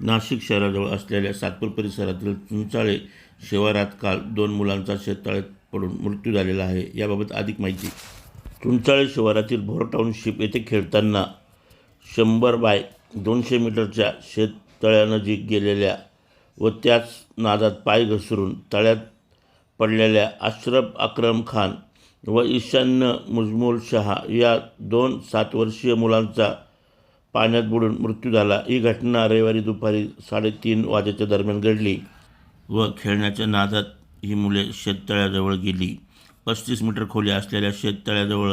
नाशिक शहराजवळ असलेल्या सातपूर परिसरातील चुंचाळे शिवारात काल दोन मुलांचा शेततळ्यात पडून मृत्यू झालेला आहे. याबाबत अधिक माहिती. चुंचाळे शिवारातील भोर टाउनशिप येथे खेळताना शंभर बाय दोनशे मीटरच्या शेततळ्यानजीक गेलेल्या व त्याच नादात पाय घसरून तळ्यात पडलेल्या अश्रफ अक्रम खान व ईशान्य मुजमूल शहा या दोन सात वर्षीय मुलांचा पाण्यात बुडून मृत्यू झाला. ही घटना रविवारी दुपारी साडेतीन वाजेच्या दरम्यान घडली व खेळण्याच्या नादात ही मुले शेततळ्याजवळ गेली. पस्तीस मीटर खोली असलेल्या शेततळ्याजवळ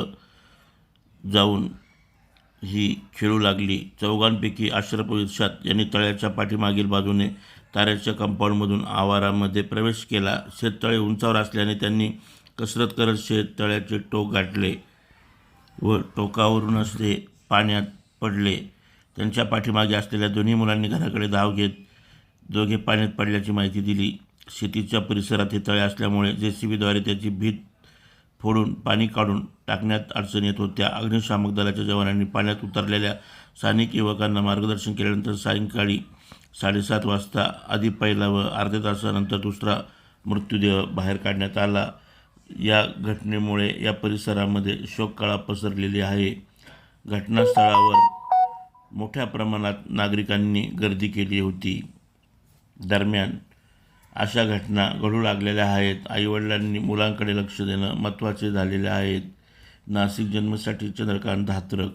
जाऊन ही खेळू लागली. चौघांपैकी अशरफ इर्शाद यांनी तळ्याच्या पाठीमागील बाजूने ताऱ्याच्या कंपाऊंडमधून आवारामध्ये प्रवेश केला. शेततळे उंचावर असल्याने त्यांनी कसरत करत शेततळ्याचे टोक गाठले व टोकावरूनच ते पाण्यात पडले. त्यांच्या पाठीमागे असलेल्या दोन्ही मुलांनी घराकडे धाव घेत दोघे पाण्यात पडल्याची माहिती दिली. शेतीच्या परिसरात हे तळे असल्यामुळे जे सी बीद्वारे त्याची भीत फोडून पाणी काढून टाकण्यात अडचण येत होत्या. अग्निशामक दलाच्या जवानांनी पाण्यात उतरलेल्या स्थानिक युवकांना मार्गदर्शन केल्यानंतर सायंकाळी साडेसात वाजता आधी पहिला व अर्ध्या तासानंतर दुसरा मृत्यूदेह बाहेर काढण्यात आला. या घटनेमुळे या परिसरामध्ये शोककळा पसरलेली आहे. घटनास्थळावर मोठ्या प्रमाणात नागरिकांनी गर्दी केली होती. दरम्यान अशा घटना घडू लागलेल्या आहेत. आईवडिलांनी मुलांकडे लक्ष देणं महत्त्वाचे झालेले आहेत. नाशिक जन्मसाठी चंद्रकांत धात्रक